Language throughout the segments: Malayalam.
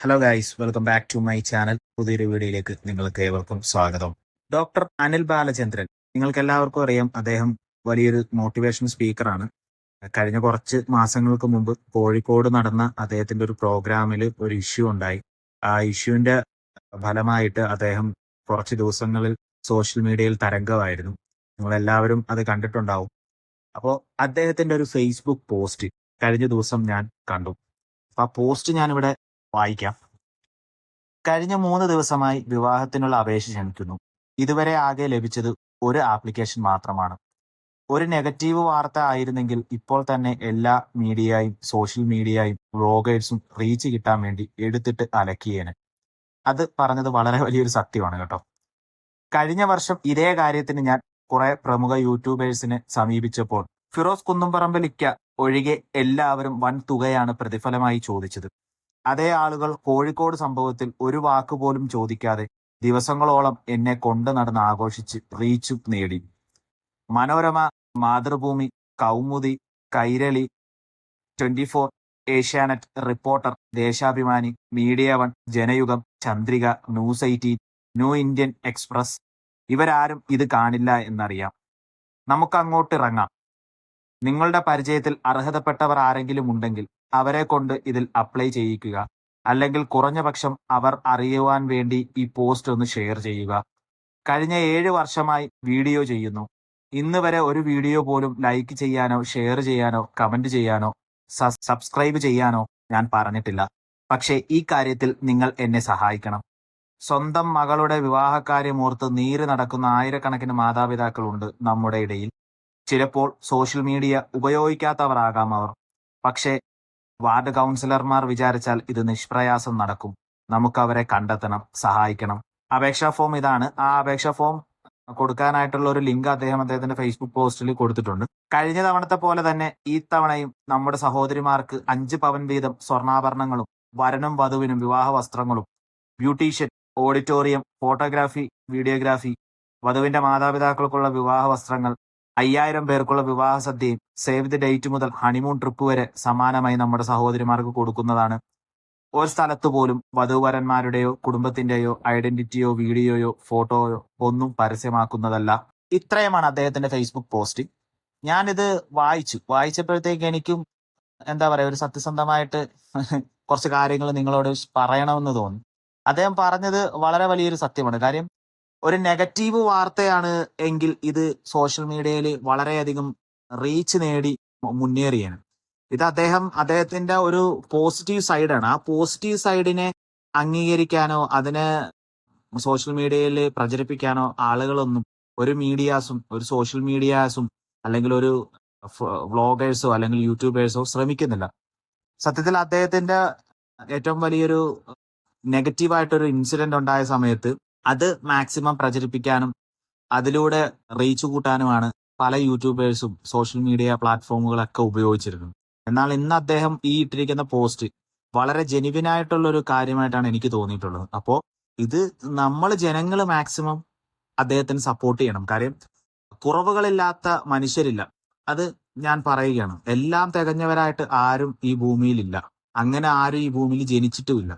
Hello guys welcome back to my channel പുതിയൊരു വീഡിയോയിലേക്ക് നിങ്ങൾക്ക് ഏവർക്കും സ്വാഗതം. ഡോക്ടർ അനിൽ ബാലചന്ദ്രൻ. നിങ്ങൾക്ക് എല്ലാവർക്കും അറിയാം അദ്ദേഹം വലിയൊരു മോട്ടിവേഷൻ സ്പീക്കറാണ് കഴിഞ്ഞ കുറച്ച് മാസങ്ങൾക്ക് മുമ്പ് കോഴിക്കോട് നടന്ന അദ്ദേഹത്തിന്റെ ഒരു പ്രോഗ്രാമിൽ ഒരു ഇഷ്യൂ ഉണ്ടായി. ആ ഇഷ്യൂവിന്റെ ഫലമായിട്ട് അദ്ദേഹം കുറച്ച് ദിവസങ്ങളിൽ സോഷ്യൽ മീഡിയയിൽ തരംഗമായിരുന്നു. നിങ്ങൾ എല്ലാവരും അത് കണ്ടിട്ടുണ്ടാവും. അപ്പോൾ അദ്ദേഹത്തിന്റെ ഒരു ഫേസ്ബുക്ക് പോസ്റ്റ് കഴിഞ്ഞ ദിവസം ഞാൻ കണ്ടു. ആ പോസ്റ്റ് ഞാനിവിടെ വായിക്കാം. കഴിഞ്ഞ മൂന്ന് ദിവസമായി വിവാഹത്തിനുള്ള അപേക്ഷ ക്ഷണിക്കുന്നു. ഇതുവരെ ആകെ ലഭിച്ചത് ഒരു ആപ്ലിക്കേഷൻ മാത്രമാണ്. ഒരു നെഗറ്റീവ് വാർത്ത ആയിരുന്നെങ്കിൽ ഇപ്പോൾ തന്നെ എല്ലാ മീഡിയയും സോഷ്യൽ മീഡിയയും വ്ളോഗേഴ്സും റീച്ച് കിട്ടാൻ വേണ്ടി എടുത്തിട്ട് അലക്കിയേന്. അത് പറഞ്ഞത് വളരെ വലിയൊരു സത്യമാണ് കേട്ടോ. കഴിഞ്ഞ വർഷം ഇതേ കാര്യത്തിന് ഞാൻ കുറെ പ്രമുഖ യൂട്യൂബേഴ്സിനെ സമീപിച്ചപ്പോൾ ഫിറോസ് കുന്നുംപറമ്പലിക്ക ഒഴികെ എല്ലാവരും വൻ തുകയാണ് പ്രതിഫലമായി ചോദിച്ചത്. അതേ ആളുകൾ കോഴിക്കോട് സംഭവത്തിൽ ഒരു വാക്ക് പോലും ചോദിക്കാതെ ദിവസങ്ങളോളം എന്നെ കൊണ്ടു നടന്ന് ആഘോഷിച്ച് റീച്ചും നേടി. Manorama Mathrubhumi Kaumudi Kairali Twenty Four Asianet Reporter Deshabhimani Media One Janayugom Chandrika News Eighteen New Indian Express ഇവരാരും ഇത് കാണില്ല എന്നറിയാം. നമുക്ക് അങ്ങോട്ട് ഇറങ്ങാം. നിങ്ങളുടെ പരിചയത്തിൽ അർഹതപ്പെട്ടവർ ആരെങ്കിലും ഉണ്ടെങ്കിൽ അവരെ കൊണ്ട് ഇതിൽ അപ്ലൈ ചെയ്യിക്കുക. അല്ലെങ്കിൽ കുറഞ്ഞ പക്ഷം അവർ അറിയുവാൻ വേണ്ടി ഈ പോസ്റ്റ് ഒന്ന് ഷെയർ ചെയ്യുക. കഴിഞ്ഞ ഏഴ് വർഷമായി വീഡിയോ ചെയ്യുന്നു. ഇന്ന് വരെ ഒരു വീഡിയോ പോലും ലൈക്ക് ചെയ്യാനോ ഷെയർ ചെയ്യാനോ കമന്റ് ചെയ്യാനോ സബ്സ്ക്രൈബ് ചെയ്യാനോ ഞാൻ പറഞ്ഞിട്ടില്ല. പക്ഷേ ഈ കാര്യത്തിൽ നിങ്ങൾ എന്നെ സഹായിക്കണം. സ്വന്തം മകളുടെ വിവാഹകാര്യമോർത്ത് നീര് നടക്കുന്ന ആയിരക്കണക്കിന് മാതാപിതാക്കളുണ്ട് നമ്മുടെ ഇടയിൽ. ചിലപ്പോൾ സോഷ്യൽ മീഡിയ ഉപയോഗിക്കാത്തവരാകാം അവർ. പക്ഷേ വാർഡ് കൗൺസിലർമാർ വിചാരിച്ചാൽ ഇത് നിഷ്പ്രയാസം നടക്കും. നമുക്ക് അവരെ കണ്ടെത്തണം സഹായിക്കണം. അപേക്ഷാ ഫോം ഇതാണ്. ആ അപേക്ഷാ ഫോം കൊടുക്കാനായിട്ടുള്ള ഒരു ലിങ്ക് അദ്ദേഹം അദ്ദേഹത്തിന്റെ ഫേസ്ബുക്ക് പോസ്റ്റിൽ കൊടുത്തിട്ടുണ്ട്. കഴിഞ്ഞ തവണത്തെ പോലെ തന്നെ ഈ തവണയും നമ്മുടെ സഹോദരിമാർക്ക് അഞ്ച് പവൻ വീതം സ്വർണാഭരണങ്ങളും വരനും വധുവിനും വിവാഹ വസ്ത്രങ്ങളും ബ്യൂട്ടീഷ്യൻ ഓഡിറ്റോറിയം ഫോട്ടോഗ്രാഫി വീഡിയോഗ്രാഫി വധുവിന്റെ മാതാപിതാക്കൾക്കുള്ള വിവാഹ വസ്ത്രങ്ങൾ അയ്യായിരം പേർക്കുള്ള വിവാഹ സദ്യയും സേവ് ദി ഡേറ്റ് മുതൽ ഹണിമൂൺ ട്രിപ്പ് വരെ സമാനമായി നമ്മുടെ സഹോദരിമാർക്ക് കൊടുക്കുന്നതാണ്. ഒരു സ്ഥലത്ത് പോലും വധുവരന്മാരുടെയോ കുടുംബത്തിന്റെയോ ഐഡന്റിറ്റിയോ വീഡിയോയോ ഫോട്ടോയോ ഒന്നും പരസ്യമാക്കുന്നതല്ല. ഇത്രയുമാണ് അദ്ദേഹത്തിന്റെ ഫേസ്ബുക്ക് പോസ്റ്റ് ഞാനിത് വായിച്ചു. വായിച്ചപ്പോഴത്തേക്ക് എനിക്കും എന്താ പറയാ ഒരു സത്യസന്ധമായിട്ട് കുറച്ച് കാര്യങ്ങൾ നിങ്ങളോട് പറയണമെന്ന് തോന്നി. അദ്ദേഹം പറഞ്ഞത് വളരെ വലിയൊരു സത്യമാണ്. കാര്യം ഒരു നെഗറ്റീവ് വാർത്തയാണ് എങ്കിൽ ഇത് സോഷ്യൽ മീഡിയയിൽ വളരെയധികം റീച്ച് നേടി മുന്നേറിയാണ്. ഇത് അദ്ദേഹം അദ്ദേഹത്തിന്റെ ഒരു പോസിറ്റീവ് സൈഡാണ് ആ പോസിറ്റീവ് സൈഡിനെ അംഗീകരിക്കാനോ അതിനെ സോഷ്യൽ മീഡിയയിൽ പ്രചരിപ്പിക്കാനോ ആളുകളൊന്നും ഒരു മീഡിയാസും ഒരു സോഷ്യൽ മീഡിയാസും അല്ലെങ്കിൽ ഒരു വ്ളോഗേഴ്സോ അല്ലെങ്കിൽ യൂട്യൂബേഴ്സോ ശ്രമിക്കുന്നില്ല. സത്യത്തിൽ അദ്ദേഹത്തിന്റെ ഏറ്റവും വലിയൊരു നെഗറ്റീവായിട്ടൊരു ഇൻസിഡന്റ് ഉണ്ടായ സമയത്ത് അത് മാക്സിമം പ്രചരിപ്പിക്കാനും അതിലൂടെ റീച്ച് കൂട്ടാനുമാണ് പല യൂട്യൂബേഴ്സും സോഷ്യൽ മീഡിയ പ്ലാറ്റ്ഫോമുകളൊക്കെ ഉപയോഗിച്ചിരുന്നത്. എന്നാൽ ഇന്ന് അദ്ദേഹം ഈ ഇട്ടിരിക്കുന്ന പോസ്റ്റ് വളരെ ജെനുവിനായിട്ടുള്ള ഒരു കാര്യമായിട്ടാണ് എനിക്ക് തോന്നിയിട്ടുള്ളത്. അപ്പോൾ ഇത് നമ്മൾ ജനങ്ങൾ മാക്സിമം അദ്ദേഹത്തിന് സപ്പോർട്ട് ചെയ്യണം. കാര്യം കുറവുകളില്ലാത്ത മനുഷ്യരില്ല. അത് ഞാൻ പറയുകയാണ്. എല്ലാം തികഞ്ഞവരായിട്ട് ആരും ഈ ഭൂമിയിലില്ല. അങ്ങനെ ആരും ഈ ഭൂമിയിൽ ജനിച്ചിട്ടുമില്ല.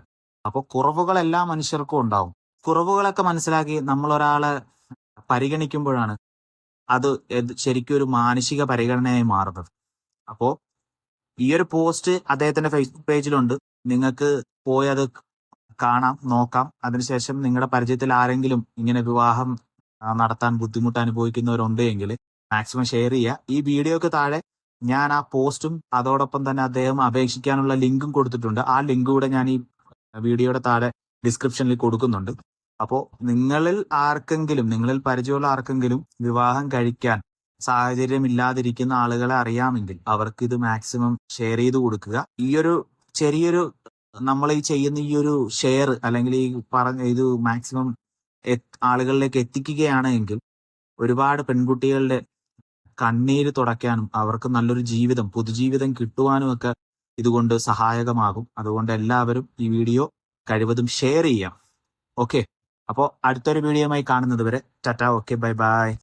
അപ്പോൾ കുറവുകൾ എല്ലാ മനുഷ്യർക്കും ഉണ്ടാവും. കുറവുകളൊക്കെ മനസ്സിലാക്കി നമ്മൾ ഒരാളെ പരിഗണിക്കുമ്പോഴാണ് അത് ശരിക്കും ഒരു മാനസിക പരിഗണനയായി മാറുന്നത്. അപ്പോ ഈ ഒരു പോസ്റ്റ് അദ്ദേഹത്തിന്റെ ഫേസ്ബുക്ക് പേജിലുണ്ട്. നിങ്ങൾക്ക് പോയി അത് കാണാം നോക്കാം. അതിനുശേഷം നിങ്ങളുടെ പരിചയത്തിൽ ആരെങ്കിലും ഇങ്ങനെ വിവാഹം നടത്താൻ ബുദ്ധിമുട്ട് അനുഭവിക്കുന്നവരുണ്ട് എങ്കിൽ മാക്സിമം ഷെയർ ചെയ്യുക. ഈ വീഡിയോക്ക് താഴെ ഞാൻ ആ പോസ്റ്റും അതോടൊപ്പം തന്നെ അദ്ദേഹം അപേക്ഷിക്കാനുള്ള ലിങ്കും കൊടുത്തിട്ടുണ്ട്. ആ ലിങ്ക് കൂടെ ഞാൻ ഈ വീഡിയോയുടെ താഴെ ഡിസ്ക്രിപ്ഷനിൽ കൊടുക്കുന്നുണ്ട്. അപ്പോ നിങ്ങളിൽ ആർക്കെങ്കിലും നിങ്ങളിൽ പരിചയമുള്ള ആർക്കെങ്കിലും വിവാഹം കഴിക്കാൻ സാഹചര്യം ഇല്ലാതിരിക്കുന്ന ആളുകളെ അറിയാമെങ്കിൽ അവർക്ക് ഇത് മാക്സിമം ഷെയർ ചെയ്ത് കൊടുക്കുക. ഈ ഒരു ചെറിയൊരു നമ്മൾ ഈ ചെയ്യുന്ന ഈ ഒരു ഷെയർ അല്ലെങ്കിൽ ഈ പറഞ്ഞ ഇത് മാക്സിമം ആളുകളിലേക്ക് എത്തിക്കുകയാണെങ്കിൽ ഒരുപാട് പെൺകുട്ടികളുടെ കണ്ണീര് തുടയ്ക്കാനും അവർക്ക് നല്ലൊരു ജീവിതം പൊതുജീവിതം കിട്ടുവാനും ഒക്കെ ഇതുകൊണ്ട് സഹായകമാകും. അതുകൊണ്ട് എല്ലാവരും ഈ വീഡിയോ കഴിവതും ഷെയർ ചെയ്യാം. ഓക്കെ. അപ്പോൾ അടുത്തൊരു വീഡിയോയുമായി കാണുന്നത് വരെ ടാറ്റ ഓക്കെ ബൈ ബൈ